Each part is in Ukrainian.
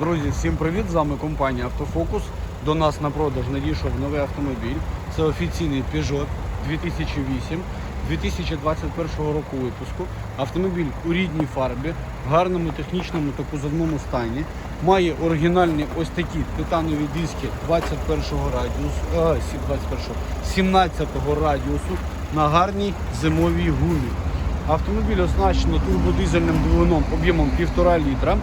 Друзі, всім привіт! З вами компанія Автофокус. До нас на продаж надійшов новий автомобіль. Це офіційний Peugeot 2008 2021 року випуску. Автомобіль у рідній фарбі, в гарному технічному та кузовному стані. Має оригінальні ось такі титанові диски 21 радіусу, а, сі- 21, 17 радіусу на гарній зимовій гумі. Автомобіль оснащено турбодизельним двигуном об'ємом 1,5 літра.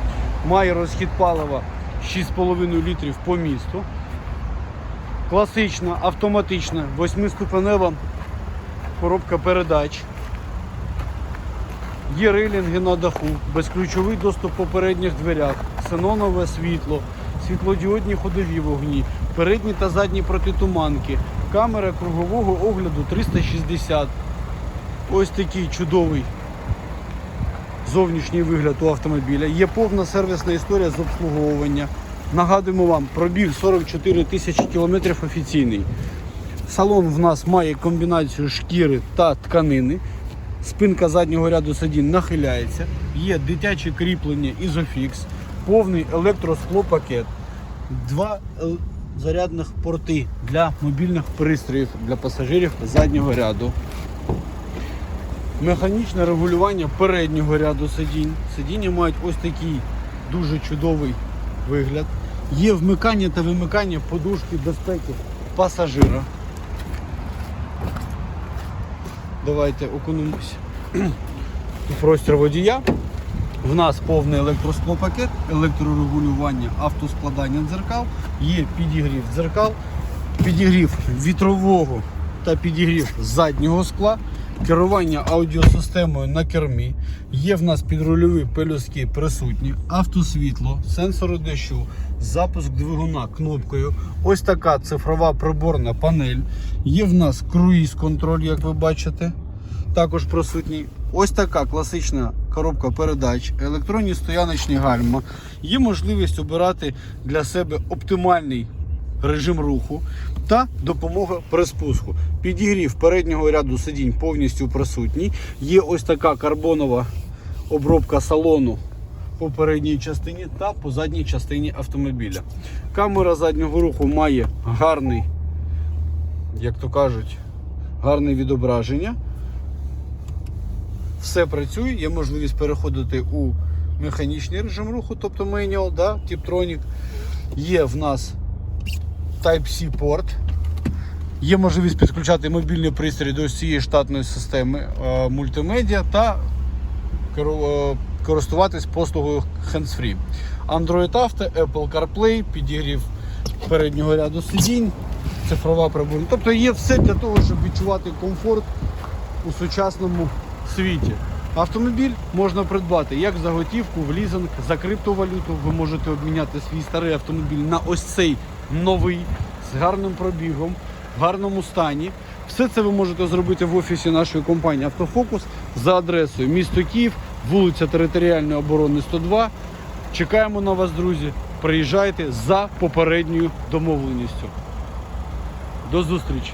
Має розхід палива 6,5 літрів по місту. Класична автоматична восьмиступенева коробка передач. Є рейлінги на даху, безключовий доступ по передніх дверях, ксенонове світло, світлодіодні ходові вогні, передні та задні протитуманки, камера кругового огляду 360. Ось такий чудовий зовнішній вигляд у автомобіля. Є повна сервісна історія з обслуговування. Нагадуємо вам, пробіг 44 тисячі кілометрів офіційний. Салон в нас має комбінацію шкіри та тканини. Спинка заднього ряду сидінь нахиляється. Є дитяче кріплення Isofix, повний електросклопакет, два зарядних порти для мобільних пристроїв для пасажирів заднього ряду. Механічне регулювання переднього ряду сидінь. Сидіння мають ось такий дуже чудовий вигляд. Є вмикання та вимикання подушки безпеки пасажира. Давайте окунемося. Простір водія. В нас повний електросклопакет, електрорегулювання, автоскладання дзеркал, є підігрів дзеркал, підігрів вітрового та підігрів заднього скла, керування аудіосистемою на кермі. Є в нас підрульові пелюстки присутні, автосвітло, сенсори дощу, запуск двигуна кнопкою. Ось така цифрова приборна панель. Є в нас круїз-контроль, як ви бачите також присутній. Ось така класична коробка передач, електронні стояночні гальма. Є можливість обирати для себе оптимальний режим руху та допомога при спуску. Підігрів переднього ряду сидінь повністю присутній. Є ось така карбонова обробка салону по передній частині та по задній частині автомобіля. Камера заднього руху має гарний, як то кажуть, гарне відображення все працює, є можливість переходити у механічний режим руху, тобто manual, да, Tiptronic. Є в нас Type-C порт. Є можливість підключати мобільний пристрій до цієї штатної системи е, мультимедіа та е, користуватись послугою hands-free. Android Auto, Apple CarPlay, підігрів переднього ряду сидінь, цифрова приборка. Тобто є все для того, щоб відчувати комфорт у сучасному світі. Автомобіль можна придбати як за готівку, в лізинг, за криптовалюту. Ви можете обміняти свій старий автомобіль на ось цей новий з гарним пробігом, в гарному стані. Все це ви можете зробити в офісі нашої компанії Автофокус за адресою місто Київ, вулиця Територіальної оборони 102. Чекаємо на вас, друзі. Приїжджайте за попередньою домовленістю. До зустрічі!